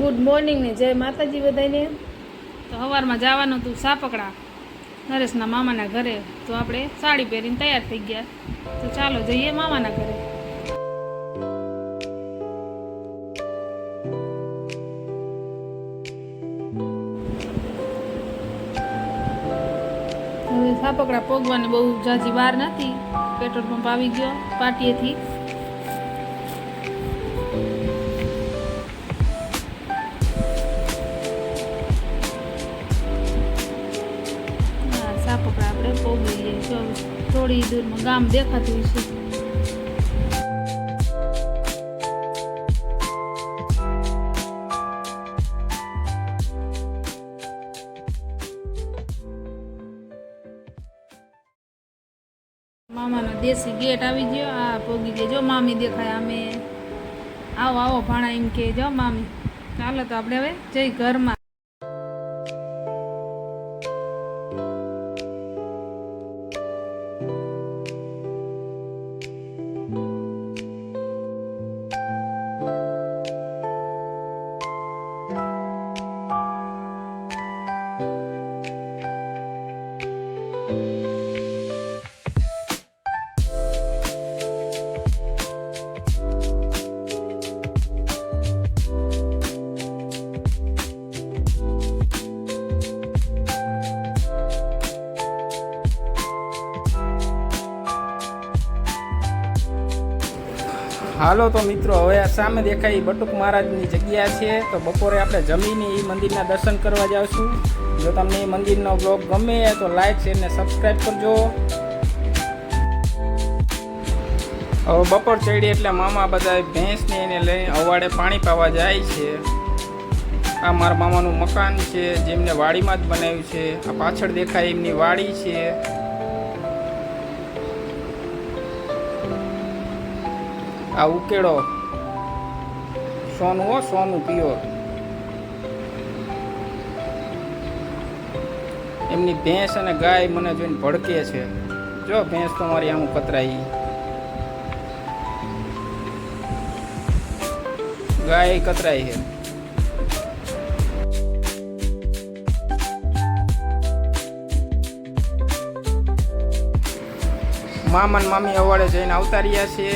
Good morning ને જય માતાજી બધાને તો સવારમાં જવાનું હતું સાપકડા. નરેશના મામાના ઘરે. તો આપણે સાડી પહેરીને તૈયાર થઈ ગયા. તો ચાલો જઈએ મામાના ઘરે. હવે સાપકડા પોગવાની બહુ જાજી વાર નથી. પેટ્રોલ પંપ આવી ગયો પાટીએથી. સાપકડા આપણે પોગી લઈએ થોડી દૂરમાં ગામ દેખાતું છે મામાનો દેશી ગેટ આવી ગયો. આ પોગી ગયો. જો મામી દેખાય, અમે આવો આવો ભાણા એમ કે જો મામી. ચાલો તો આપણે હવે જઈ ઘરમાં. હાલો તો મિત્રો, હવે સામે દેખાય બટુક મહારાજની જગ્યા છે, તો બપોરે આપણે જમીને એ મંદિરના દર્શન કરવા જાવશું. જો તમને એ મંદિરનો બ્લોગ ગમે તો લાઈક શેર ને સબસ્ક્રાઈબ કરજો. હવે બપોર ચડી એટલે મામા બધા ભેંસને એને લઈ અવાડે પાણી પાવા જાય છે. આ મારા મામાનું મકાન છે, જેમને વાડીમાં જ બનાવ્યું છે. આ પાછળ દેખાય એમની વાડી છે. આ ઉકેળો. સોનું હો, સોનું પ્યોર એમની ભેંસ અને ગાય મને જોઈને ભડકે છે. જો ભેંસ તો મારી આમ કતરાઈ. ગાય કતરાઈ છે. મામા મામી અવાડે જઈને આવતા રહ્યા છે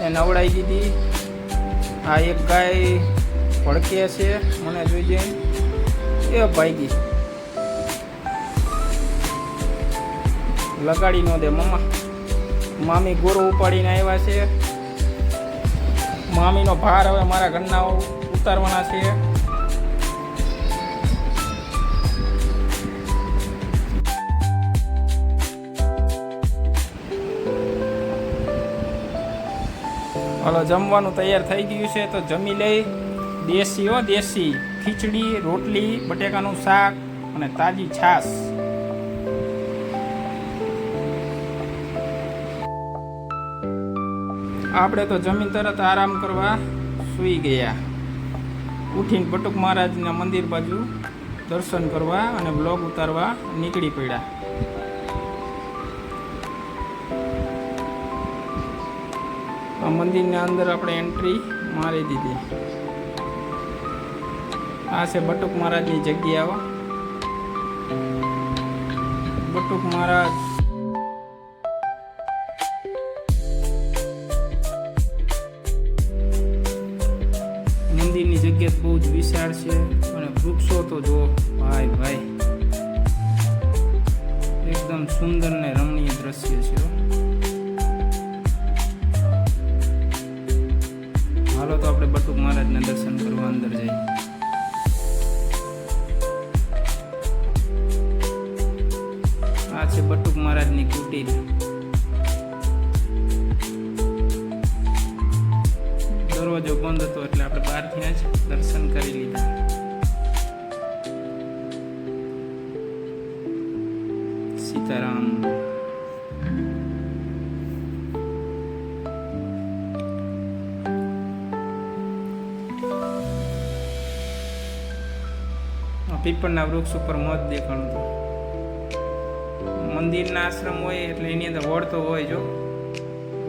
ભેંસને નવડાવી દીધી. આ એક ગાય ભડકે છે, મને જોઈ જઈને. એ ભાગી લગાડી ન દે મમ્મા મામી ગોરો ઉપાડીને આવ્યા છે. મામીનો ભાર હવે મારા ઘરના ઉતારવાના છે. હાલો, જમવાનું તૈયાર થઈ ગયું છે, તો જમી લઈ. દેશી હો, દેશી. ખીચડી, રોટલી, બટેકાનું શાક અને તાજી છાશ. આપણે તો જમીન તરત આરામ કરવા સૂઈ ગયા. ઉઠીને બટુક મહારાજના મંદિર બાજુ દર્શન કરવા અને બ્લોગ ઉતારવા નીકળી પડ્યા. આ મંદિરની અંદર આપણે એન્ટ્રી મારી દીધી. આ છે બટુક મહારાજની જગ્યાઓ બટુક મહારાજ. મંદિરની જગ્યા બહુ જ વિશાળ છે અને વૃક્ષો તો જુઓ. ભાઈ ભાઈ. એકદમ સુંદર ને રમણીય દ્રશ્ય છે આપણે બટુક મહારાજના દર્શન કરવા અંદર જઈએ. આ છે બટુક મહારાજની કુટીર. દરવાજો બંધ હતો એટલે આપણે બહારથી જ દર્શન કરી લીધા. સીતારામ. પીપળના વૃક્ષ ઉપર મધ દેખાણું હતું. મંદિરના આશ્રમ હોય એટલે એની અંદર વડ તો હોય જો.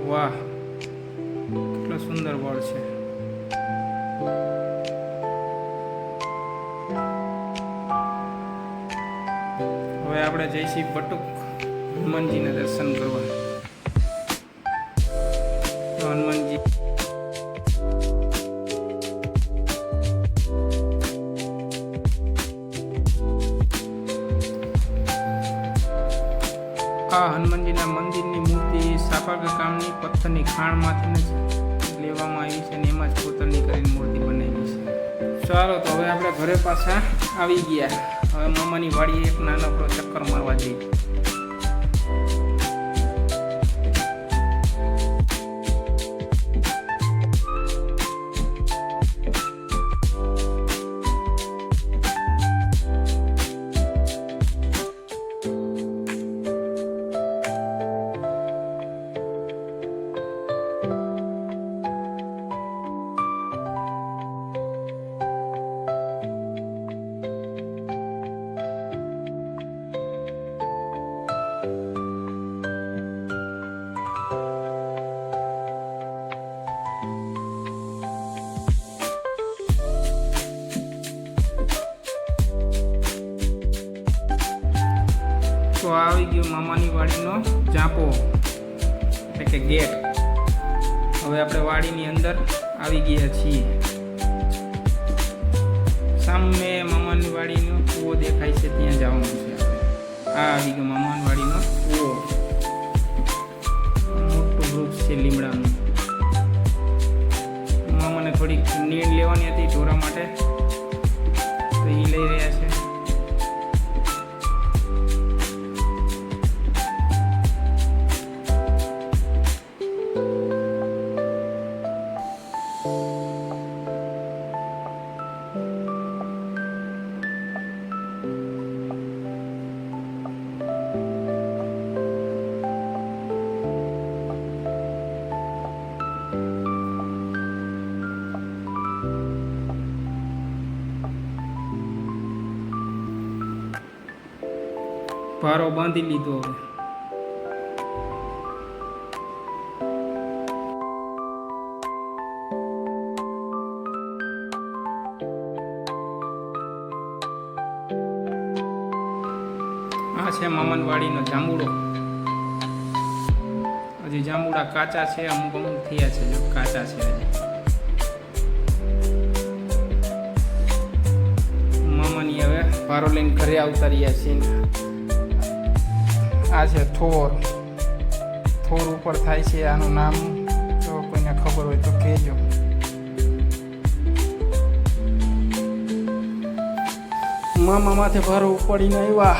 વાહ, કેટલો સુંદર વડ છે. હવે આપણે જઈશું બટુક હનુમાનજીના દર્શન કરવા. હનુમાનજી આ હનુમાનજીના મંદિરની મૂર્તિ સાપાગ ગામની પથ્થરની ખાણમાંથી લેવામાં આવી છે અને એમાં જ કોતરણી કરીને મૂર્તિ બનાવી છે. ચાલો તો હવે આપણે ઘરે પાછા આવી ગયા. હવે મામાની વાડીએ એક નાનકડો ચક્કર મારવા જઈએ. આવી ગયો મામાની વાડીનો ચાંપો એટલે કે ગેટ. હવે આપણે વાડીની અંદર આવી ગયા છીએ. સામે મામાની વાડીનો કૂવો દેખાય છે, ત્યાં જવાનું છે આ આવી ગયો મામાની વાડીનો કૂવો. મોટું વૃક્ષ છે લીમડાનું. મામાને થોડીક નીડ લેવાની હતી ઢોરા માટે. તો એ લઈ રહ્યા ભારો બાંધી લીધો હવે. આ છે મામનવાડીનો જાંબુડો. હજી જાંબુડા કાચા છે, અમુક અમુક થયા છે, જો કાચા છે હજી. મામાની હવે ભારો લઈને ઘરે આવતા રહ્યા છીએ. આ છે થોર. થોર ઉપર થાય છે આનું નામ. જો કોઈને ખબર હોય તો કહેજો. મામા માથે ભારો ઉપાડીને આવ્યા.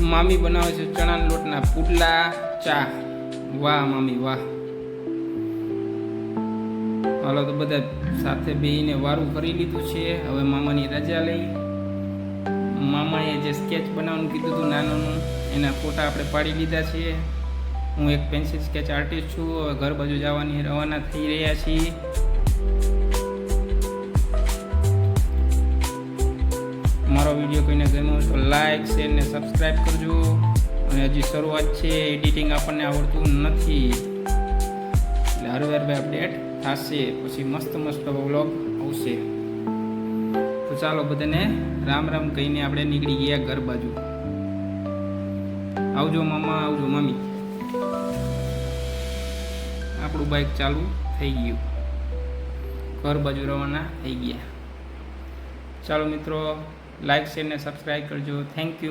મામી બનાવે છે ચણાના લોટના પુડલા, ચા. વાહ મામી, વાહ. હાલો તો બધા સાથે બેહીને વારું કરી લીધું છે. હવે મામાની રજા લઈ. મામાએ જે સ્કેચ બનાવવાનું કીધું હતું નાનાનું, એના ફોટા આપણે પાડી લીધા છે. હું એક પેન્સિલ સ્કેચ આર્ટિસ્ટ છું, હવે ઘર બાજુ જવાની રવાના થઈ રહ્યા છીએ. મારો વીડિયો કોઈને ગમ્યો તો લાઈક, શેર ને સબસ્ક્રાઈબ કરજો. અને હજી શરૂઆત છે, એડિટિંગ આપણને આવડતું નથી. એટલે હર વાર અપડેટ થશે, પછી મસ્ત મસ્ત વ્લોગ આવશે. તો ચાલો બધાને રામ રામ કહીને આપણે નીકળી ગયા ઘર બાજુ. આવજો મામા, આવજો મામી. આપણું બાઇક ચાલુ થઈ ગયું. ઘર બાજુ રવાના થઈ ગયા. ચાલો મિત્રો લાઈક શેર ને સબસ્ક્રાઈબ કરજો. Thank you